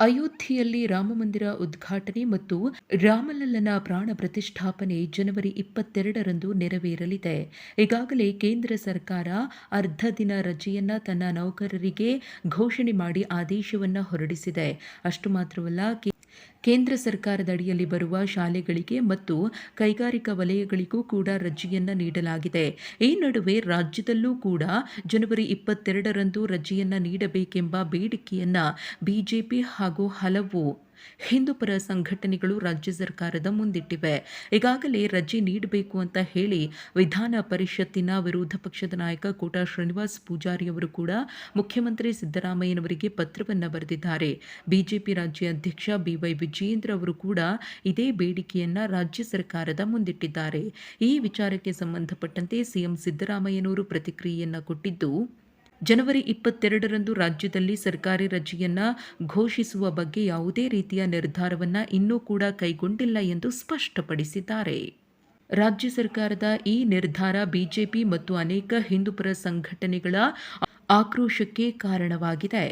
ಅಯೋಧ್ಯೆಯಲ್ಲಿ ರಾಮಮಂದಿರ ಉದ್ಘಾಟನೆ ಮತ್ತು ರಾಮಲಲ್ಲನ ಪ್ರಾಣ ಪ್ರತಿಷ್ಠಾಪನೆ ಜನವರಿ ಇಪ್ಪತ್ತೆರಡರಂದು ನೆರವೇರಲಿದೆ. ಈಗಾಗಲೇ ಕೇಂದ್ರ ಸರ್ಕಾರ ಅರ್ಧ ದಿನ ರಜೆಯನ್ನ ತನ್ನ ನೌಕರರಿಗೆ ಘೋಷಣೆ ಮಾಡಿ ಆದೇಶವನ್ನ ಹೊರಡಿಸಿದೆ. ಅಷ್ಟು ಮಾತ್ರವಲ್ಲ ಕೇಂದ್ರ ಸರ್ಕಾರದ ಅಡಿಯಲ್ಲಿ ಬರುವ ಶಾಲೆಗಳಿಗೆ ಮತ್ತು ಕೈಗಾರಿಕಾ ವಲಯಗಳಿಗೂ ಕೂಡ ರಜೆಯನ್ನ ನೀಡಲಾಗಿದೆ. ಈ ನಡುವೆ ರಾಜ್ಯದಲ್ಲೂ ಕೂಡ ಜನವರಿ ಇಪ್ಪತ್ತೆರಡರಂದು ರಜೆಯನ್ನ ನೀಡಬೇಕೆಂಬ ಬೇಡಿಕೆಯನ್ನ ಬಿಜೆಪಿ ಹಾಗೂ ಹಲವು ಹಿಂದೂಪರ ಸಂಘಟನೆಗಳು ರಾಜ್ಯ ಸರ್ಕಾರದ ಮುಂದಿಟ್ಟಿವೆ. ಈಗಾಗಲೇ ರಜೆ ನೀಡಬೇಕು ಅಂತ ಹೇಳಿ ವಿಧಾನ ಪರಿಷತ್ತಿನ ವಿರೋಧ ಪಕ್ಷದ ನಾಯಕ ಕೋಟಾ ಶ್ರೀನಿವಾಸ್ ಪೂಜಾರಿ ಅವರು ಕೂಡ ಮುಖ್ಯಮಂತ್ರಿ ಸಿದ್ದರಾಮಯ್ಯನವರಿಗೆ ಪತ್ರವನ್ನು ಬರೆದಿದ್ದಾರೆ. ಬಿಜೆಪಿ ರಾಜ್ಯ ಅಧ್ಯಕ್ಷ ಬಿವೈ ವಿಜಯೇಂದ್ರ ಅವರು ಕೂಡ ಇದೇ ಬೇಡಿಕೆಯನ್ನ ರಾಜ್ಯ ಸರ್ಕಾರದ ಮುಂದಿಟ್ಟಿದ್ದಾರೆ. ಈ ವಿಚಾರಕ್ಕೆ ಸಂಬಂಧಪಟ್ಟಂತೆ ಸಿಎಂ ಸಿದ್ದರಾಮಯ್ಯನವರು ಪ್ರತಿಕ್ರಿಯೆಯನ್ನ ಕೊಟ್ಟಿದ್ದು ಜನವರಿ ಇಪ್ಪತ್ತೆರಡರಂದು ರಾಜ್ಯದಲ್ಲಿ ಸರ್ಕಾರಿ ರಜೆಯನ್ನು ಘೋಷಿಸುವ ಬಗ್ಗೆ ಯಾವುದೇ ರೀತಿಯ ನಿರ್ಧಾರವನ್ನು ಇನ್ನೂ ಕೂಡ ಕೈಗೊಂಡಿಲ್ಲ ಎಂದು ಸ್ಪಷ್ಟಪಡಿಸಿದ್ದಾರೆ. ರಾಜ್ಯ ಸರ್ಕಾರದ ಈ ನಿರ್ಧಾರ ಬಿಜೆಪಿ ಮತ್ತು ಅನೇಕ ಹಿಂದೂಪರ ಸಂಘಟನೆಗಳ ಆಕ್ರೋಶಕ್ಕೆ ಕಾರಣವಾಗಿದೆ.